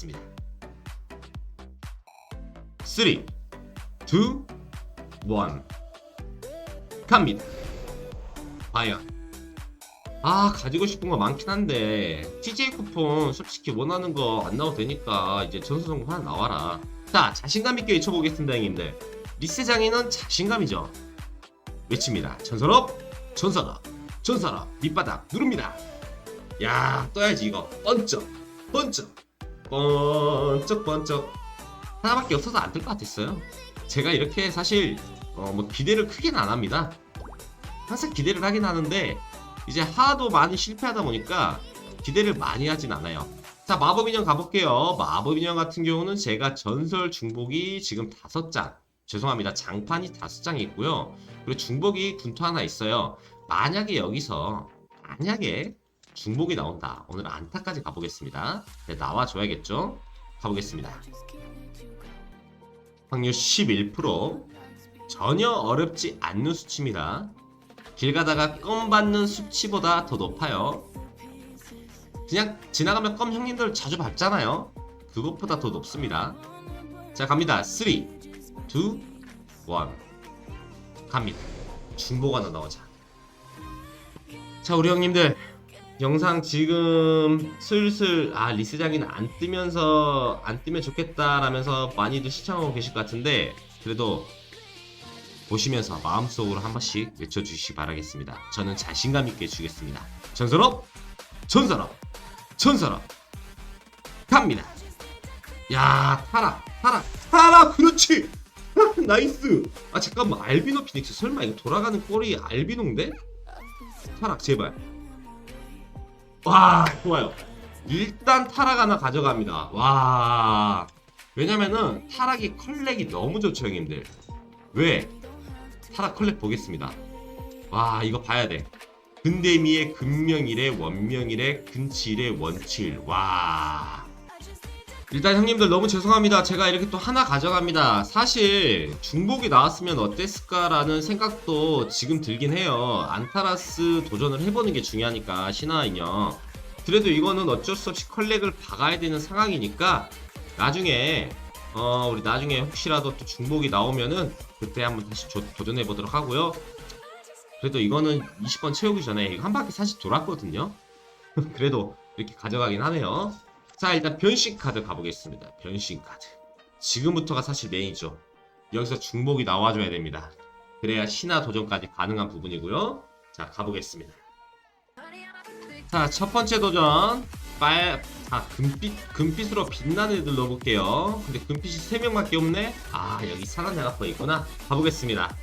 있습니다. 3, 2, 1 갑니다. 과연 아 가지고 싶은 거 많긴 한데 TJ 쿠폰 솔직히 원하는 거 안 나와도 되니까 이제 전수성공 하나 나와라. 자 자신감 있게 외쳐보겠습니다 형님들. 리세장에는 자신감이죠. 외칩니다. 전설업, 전설업, 전설업 밑바닥 누릅니다. 야 떠야지 이거 번쩍, 번쩍, 번쩍, 번쩍. 하나밖에 없어서 안될것 같았어요. 제가 이렇게 사실 어, 뭐 기대를 크게는 안 합니다. 항상 기대를 하긴 하는데 이제 하도 많이 실패하다 보니까 기대를 많이 하진 않아요. 자 마법 인형 가볼게요. 마법 인형 같은 경우는 제가 전설 중복이 지금 다섯 장. 죄송합니다. 장판이 다섯 장이 있고요. 그리고 중복이 군투 하나 있어요. 만약에 여기서 만약에 중복이 나온다. 오늘 안타까지 가보겠습니다. 네, 나와줘야겠죠? 가보겠습니다. 확률 11% 전혀 어렵지 않는 수치입니다. 길 가다가 껌 받는 수치보다 더 높아요. 그냥 지나가면 껌 형님들 자주 밟잖아요. 그것보다 더 높습니다. 자 갑니다. 3, 2, 1 갑니다. 중복 하나 나오자. 자 우리 형님들 영상 지금 슬슬 아 리스장이는 안 뜨면서 안 뜨면 좋겠다라면서 많이들 시청하고 계실 것 같은데 그래도 보시면서 마음속으로 한 번씩 외쳐주시기 바라겠습니다. 저는 자신감 있게 주겠습니다. 전설업, 전설업, 전설업 갑니다. 야 타라, 타라, 타라, 그렇지. 나이스. 아 잠깐만 알비노 피닉스 설마 이거 돌아가는 꼴이 알비노인데? 타락 제발. 와 좋아요. 일단 타락 하나 가져갑니다. 와 왜냐면은 타락이 컬렉이 너무 좋죠 형님들. 왜? 타락 컬렉 보겠습니다. 와 이거 봐야 돼. 근대미의 근명일의 원명일의 근칠의 원칠. 와. 일단 형님들 너무 죄송합니다. 제가 이렇게 또 하나 가져갑니다. 사실 중복이 나왔으면 어땠을까라는 생각도 지금 들긴 해요. 안타라스 도전을 해보는 게 중요하니까 신화 인형. 그래도 이거는 어쩔 수 없이 컬렉을 박아야 되는 상황이니까 나중에 어 우리 나중에 혹시라도 또 중복이 나오면은 그때 한번 다시 조- 도전해 보도록 하고요. 그래도 이거는 20번 채우기 전에 이거 한 바퀴 사실 돌았거든요. 그래도 이렇게 가져가긴 하네요. 자 일단 변신 카드 가보겠습니다. 변신 카드. 지금부터가 사실 메인이죠. 여기서 중복이 나와줘야 됩니다. 그래야 신화 도전까지 가능한 부분이고요. 자 가보겠습니다. 자 첫 번째 도전 빨, 아 금빛 금빛으로 빛나는 애들 넣어볼게요. 근데 금빛이 3명밖에 없네. 아 여기 사람 대가퍼 있구나. 가보겠습니다.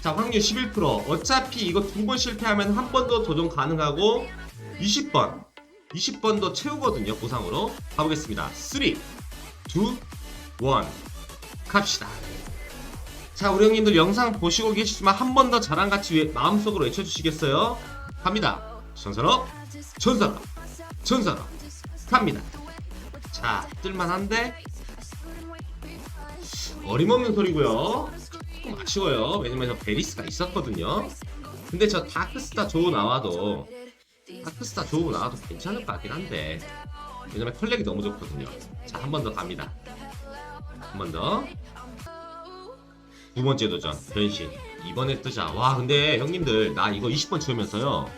자 확률 11% 어차피 이거 두 번 실패하면 한 번 더 도전 가능하고 20번 20번 더 채우거든요 보상으로. 가보겠습니다. 3 2 1 갑시다. 자 우리 형님들 영상 보시고 계시지만 한 번더 저랑같이 외- 마음속으로 외쳐주시겠어요? 갑니다. 전설업 전설업 전설업 갑니다. 자 뜰만한데? 어림없는 소리고요. 조금 아쉬워요. 왜냐면 저 베리스가 있었거든요. 근데 저 다크스타 조우 나와도 다크스타 조우 나와도 괜찮을 것 같긴 한데 왜냐면 컬렉이 너무 좋거든요. 자 한 번 더 갑니다. 한 번더. 두 번째 도전 변신 이번에 뜨자. 와 근데 형님들 나 이거 20번 채우면서요.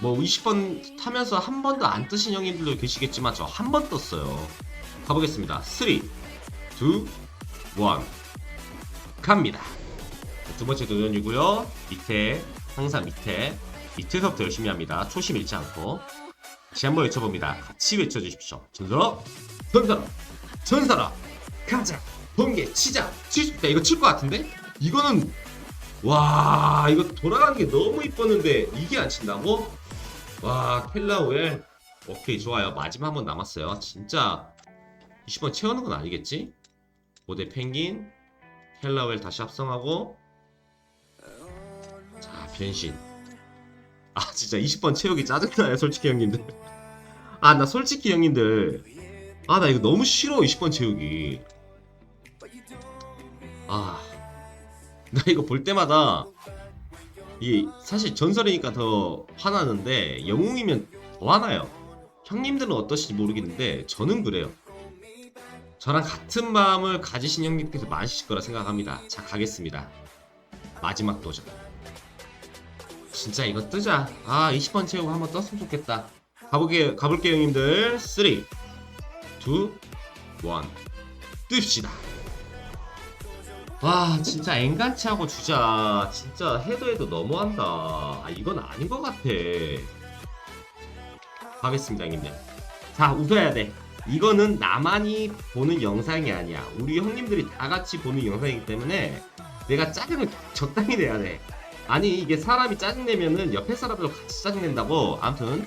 뭐 20번 타면서 한 번도 안 뜨신 형님들도 계시겠지만 저 한 번 떴어요. 가보겠습니다. 3 2 1 갑니다. 두 번째 도전이고요. 밑에 항상 밑에 밑에서부터 열심히 합니다. 초심 잃지 않고. 다시 한번 외쳐봅니다. 같이 외쳐주십시오. 전설업 전설업 전설업 가자. 번개 치자. 칠수 있다 이거 칠 것 같은데? 이거는 와 이거 돌아가는 게 너무 이뻤는데 이게 안 친다고? 와 켈라우엘. 오케이 좋아요. 마지막 한 번 남았어요. 진짜 20번 채우는 건 아니겠지? 고대 펭귄 켈라우엘 다시 합성하고. 자 변신 아 진짜 20번 채우기 짜증나요 솔직히 형님들 아 나 솔직히 형님들 아 나 이거 너무 싫어 20번 채우기 아 나 이거 볼 때마다 이게 사실 전설이니까 더 화나는데 영웅이면 더 화나요 형님들은 어떠실지 모르겠는데 저는 그래요 저랑 같은 마음을 가지신 형님께서 많으실 거라 생각합니다. 자, 가겠습니다. 마지막 도전. 진짜 이거 뜨자. 아, 20번 채우고 한번 떴으면 좋겠다. 가볼게요, 가볼게요, 형님들. 3, 2, 1. 뜹시다. 와, 진짜 앵간치 하고 주자. 진짜 해도 해도 너무한다. 아, 이건 아닌 것 같아. 가겠습니다, 형님들. 자, 웃어야 돼. 이거는 나만이 보는 영상이 아니야. 우리 형님들이 다 같이 보는 영상이기 때문에 내가 짜증을 적당히 내야 돼. 아니, 이게 사람이 짜증내면은 옆에 사람들도 같이 짜증낸다고. 아무튼,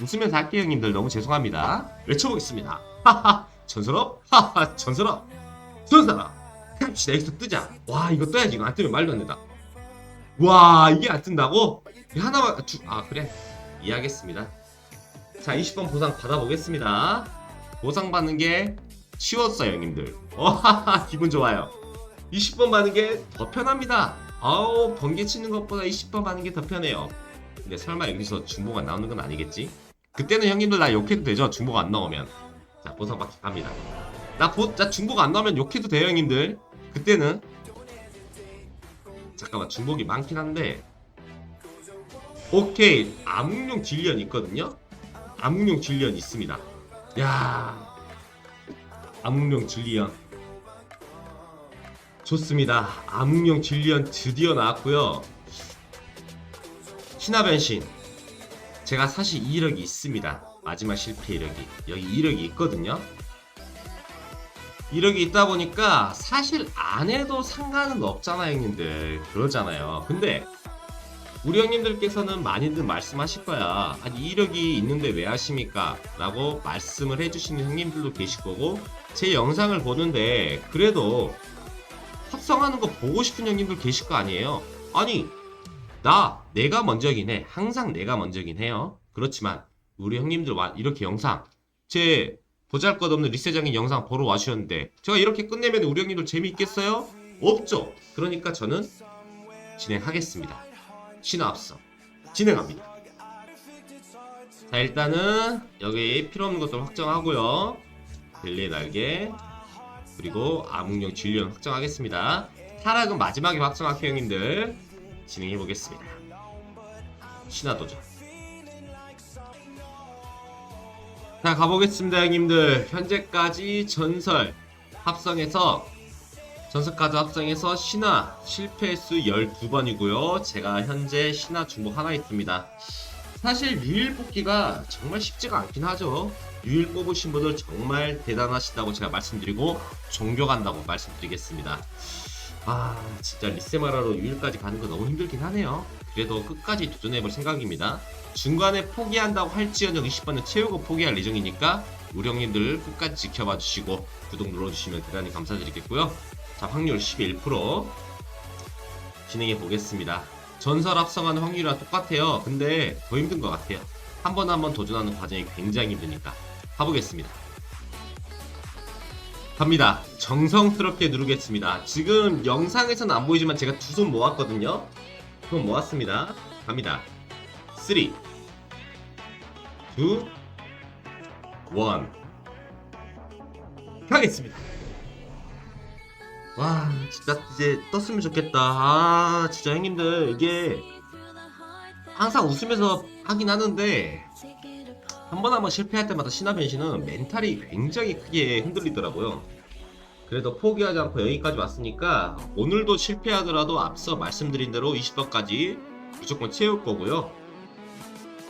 웃으면서 할게요, 형님들. 너무 죄송합니다. 외쳐보겠습니다. 하하, 전설업? 하하, 전설업? 전설업! 갑시다, 여기서 뜨자. 와, 이거 떠야지. 이거 안 뜨면 말도 안 된다. 와, 이게 안 뜬다고? 이거 하나만, 주, 아, 그래. 이해하겠습니다. 자, 20번 보상 받아보겠습니다. 보상 받는 게 쉬웠어요, 형님들. 와, 기분 좋아요. 20번 받는 게 더 편합니다. 아우, 번개 치는 것보다 20번 받는 게 더 편해요. 근데 설마 여기서 중복 안 나오는 건 아니겠지? 그때는 형님들 나 욕해도 되죠? 중복 안 나오면. 자, 보상 받기 갑니다. 나, 보, 나 중복 안 나오면 욕해도 돼요, 형님들. 그때는. 잠깐만, 중복이 많긴 한데. 오케이. 암흑용 딜리언 있거든요? 암흑용 딜리언 있습니다. 야 암흑용 딜리언. 좋습니다. 암흑용 딜리언 드디어 나왔고요. 신화 변신. 제가 사실 이력이 있습니다. 마지막 실패 이력이. 여기 이력이 있거든요. 이력이 있다 보니까 사실 안 해도 상관은 없잖아요, 형님들. 그러잖아요. 근데 우리 형님들께서는 많이들 말씀하실 거야. 아니 이력이 있는데 왜 하십니까? 라고 말씀을 해주시는 형님들도 계실 거고 제 영상을 보는데 그래도 합성하는 거 보고 싶은 형님들 계실 거 아니에요? 아니 나 내가 먼저긴 해. 항상 내가 먼저긴 해요. 그렇지만 우리 형님들 와 이렇게 영상 제 보잘 것 없는 리세장인 영상 보러 와주셨는데 제가 이렇게 끝내면 우리 형님들 재미있겠어요? 없죠. 그러니까 저는 진행하겠습니다. 신화 합성 진행합니다. 자 일단은 여기 필요 없는 것들 확정하고요. 벨리의 날개 그리고 암흑용 진련 확정하겠습니다. 타락은 마지막에 확정할게요 형님들. 진행해 보겠습니다. 신화 도전. 자 가보겠습니다 형님들. 현재까지 전설 합성해서 전설카드 합성해서 신화 실패 수 12번이고요. 제가 현재 신화 중복 하나 있습니다. 사실 류일 뽑기가 정말 쉽지가 않긴 하죠. 류일 뽑으신 분들 정말 대단하시다고 제가 말씀드리고 존경한다고 말씀드리겠습니다. 아 진짜 리세마라로 유일까지 가는 거 너무 힘들긴 하네요. 그래도 끝까지 도전해볼 생각입니다. 중간에 포기한다고 할지언정 20번은 채우고 포기할 예정이니까 우리 형님들 끝까지 지켜봐 주시고 구독 눌러주시면 대단히 감사드리겠고요. 자, 확률 11% 진행해 보겠습니다. 전설 합성하는 확률이랑 똑같아요. 근데 더 힘든 것 같아요. 한 번 한 번 도전하는 과정이 굉장히 힘드니까. 가보겠습니다. 갑니다. 정성스럽게 누르겠습니다. 지금 영상에서는 안 보이지만 제가 두 손 모았거든요. 손 모았습니다. 갑니다. 3, 2, 1. 가겠습니다. 와 진짜 이제 떴으면 좋겠다 아 진짜 형님들 이게 항상 웃으면서 하긴 하는데 한 번 한 번 실패할 때마다 신화 변신은 멘탈이 굉장히 크게 흔들리더라고요. 그래도 포기하지 않고 여기까지 왔으니까 오늘도 실패하더라도 앞서 말씀드린 대로 20번까지 무조건 채울 거고요.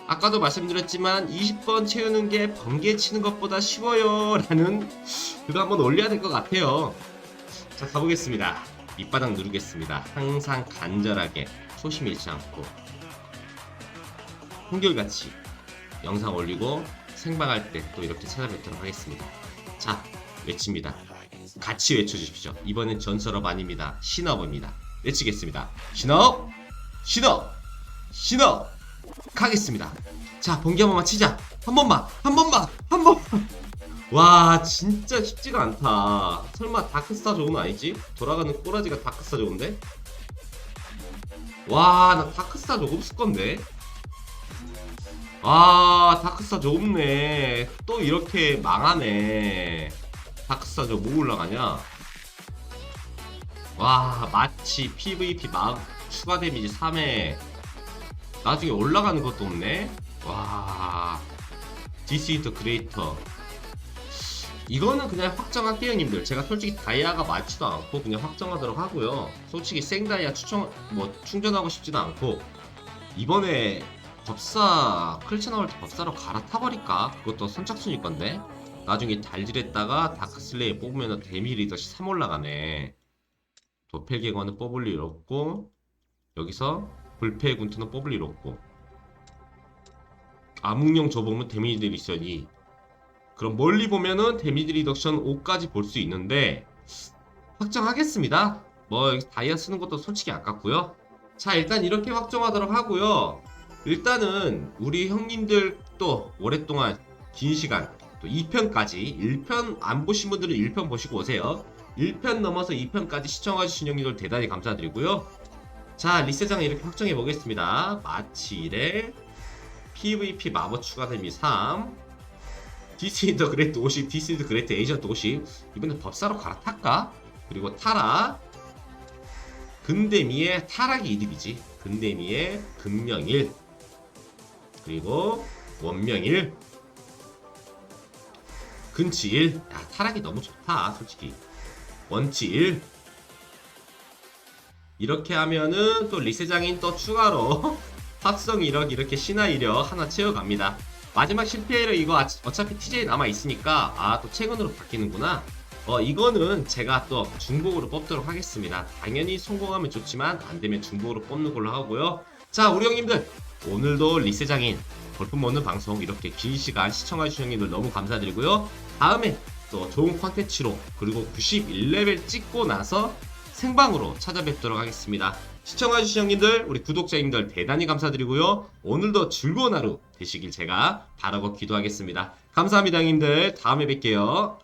아까도 말씀드렸지만 20번 채우는 게 번개 치는 것보다 쉬워요. 라는 그거 한번 올려야 될 것 같아요. 자 가보겠습니다. 밑바닥 누르겠습니다. 항상 간절하게 소심 잃지 않고. 한결같이 영상 올리고 생방할 때 또 이렇게 찾아뵙도록 하겠습니다. 자 외칩니다. 같이 외쳐주십시오. 이번엔 전설업 아닙니다. 신업입니다. 외치겠습니다. 신업! 신업! 신업! 가겠습니다. 자 번개 한 번만 치자. 한 번만 한 번만 한 번만. 와 진짜 쉽지가 않다. 설마 다크스타 좋은 거 아니지? 돌아가는 꼬라지가 다크스타 좋은데? 와 나 다크스타 조금 쓸 건데 와 다크스타 좋네. 또 이렇게 망하네. 다크스타저 뭐 올라가냐? 와 마치 PVP 막 추가 데미지 3회. 나중에 올라가는 것도 없네? 와 DC 더 그레이터. 이거는 그냥 확정할게요 형님들. 제가 솔직히 다이아가 많지도 않고 그냥 확정하도록 하고요. 솔직히 생다이아 추천 뭐 충전하고 싶지도 않고. 이번에 법사 클치 나올 때 법사로 갈아타버릴까? 그것도 선착순일 건데. 나중에 달질했다가 다크슬레이 뽑으면 데미 리더시 3 올라가네. 도펠개관은 뽑을 일 없고 여기서 불패 군투는 뽑을 일 없고. 암흑령 줘보면 데미지 리덕션 2 그럼 멀리 보면은 데미지 리덕션 5까지 볼 수 있는데 확정하겠습니다. 뭐 다이아 쓰는 것도 솔직히 아깝고요. 자 일단 이렇게 확정하도록 하고요 일단은 우리 형님들 또 오랫동안 긴 시간 또 2편까지 1편 안 보신 분들은 1편 보시고 오세요. 1편 넘어서 2편까지 시청해주신 형님들 대단히 감사드리고요. 자 리세장 이렇게 확정해 보겠습니다. 마치 1에 PVP 마법 추가 데미 3 디스 인더 그레이트 50 디스 인더 그레이트 에이전트 50 이번엔 법사로 갈아탈까? 그리고 타라. 근데미의 타락이 이득이지. 근데미의 금명일 그리고 원명일. 근치일. 야 타락이 너무 좋다 솔직히. 원치일. 이렇게 하면은 또 리세장인 또 추가로 합성 이력 이렇게 신화 이력 하나 채워갑니다. 마지막 실패로 이거 아- 어차피 TJ 남아 있으니까 아 또 최근으로 바뀌는구나. 어 이거는 제가 또 중복으로 뽑도록 하겠습니다. 당연히 성공하면 좋지만 안되면 중복으로 뽑는 걸로 하고요. 자 우리 형님들 오늘도 리세장인 볼품 먹는 방송 이렇게 긴 시간 시청해주신 형님들 너무 감사드리고요. 다음에 또 좋은 컨텐츠로 그리고 91레벨 찍고 나서 생방으로 찾아뵙도록 하겠습니다. 시청해주신 형님들 우리 구독자님들 대단히 감사드리고요. 오늘도 즐거운 하루 되시길 제가 바라고 기도하겠습니다. 감사합니다 형님들. 다음에 뵐게요